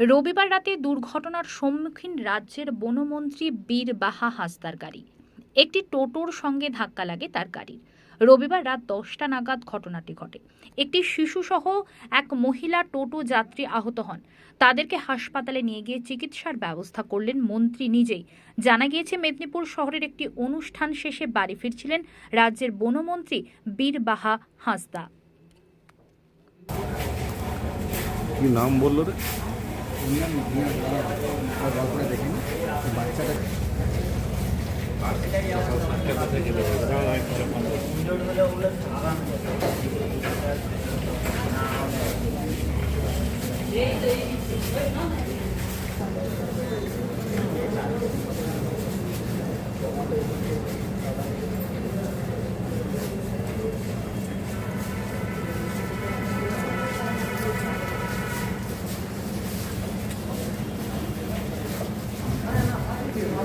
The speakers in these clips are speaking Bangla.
রবিবার রাতে দুর্ঘটনার সম্মুখীন রাজ্যের বনমন্ত্রী বীর বাহা হাসদার গাড়ি। একটি টোটোর সঙ্গে ধাক্কা লাগে তার গাড়ির। রবিবার রাত দশটা নাগাদ ঘটনাটি ঘটে। একটি শিশুসহ এক মহিলা টোটো যাত্রী আহত হন। তাদেরকে হাসপাতালে নিয়ে গিয়ে চিকিৎসার ব্যবস্থা করলেন মন্ত্রী নিজেই। জানা গিয়েছে, মেদিনীপুর শহরের একটি অনুষ্ঠান শেষে বাড়ি ফিরছিলেন রাজ্যের বনমন্ত্রী বীর বাহা হাসদা। কি নাম বলল রে? শুনলাম দিয়ে আর গল্পটা দেখিনি তো বাচ্চাটা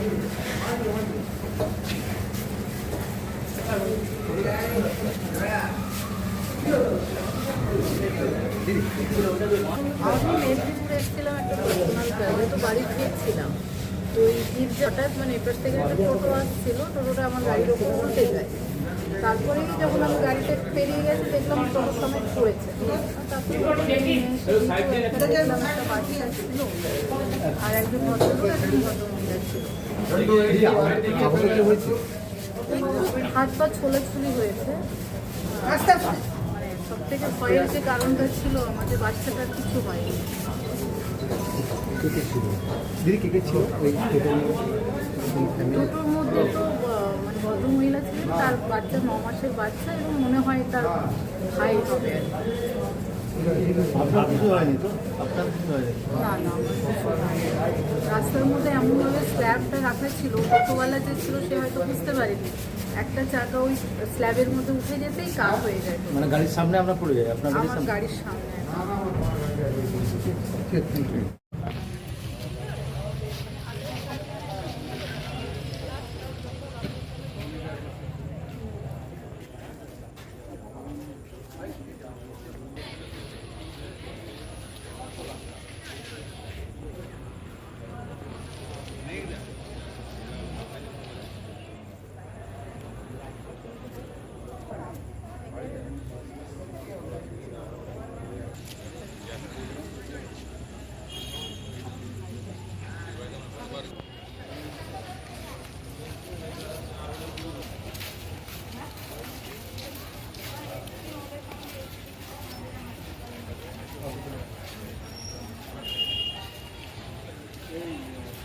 আমি এসেছিলাম একটা পার্সোনাল তো বাড়ি ফিরছিলাম, তো এই ফির হঠাৎ মানে এপাশ থেকে একটা টোটো আসছিল টোটোটা আমার গাড়ির ওপর উল্টে যায়। তারপরে যখন আমি গাড়িতে পেরিয়ে গেছি দেখলাম টোটো সমেত পড়েছে। আর একজন ভদ্রলোক একজন ভদ্রমহিলা ছিল। হাত পা ছোলাছুলি হয়েছে। মানে সব থেকে ভয়ের যে কারণটা ছিল আমাদের বাচ্চাটার কিছু হয়নি। দুটোর মধ্যে তো আহ, মানে ভদ্রমহিলা ছিলেন তার বাচ্চা ন মাসের বাচ্চা এবং মনে হয় তার ভাই হবে না। রাস্তার মধ্যে এমনভাবে স্ল্যাবটা রাখা ছিল টোটোওয়ালা যে ছিল সে হয়তো বুঝতে পারেনি। একটা চাকা ওই স্ল্যাবের মধ্যে উঠে যেতেই কাজ হয়ে যায়। মানে গাড়ির সামনে আমরা পড়ে যাই আপনার গাড়ির আমার গাড়ির সামনে।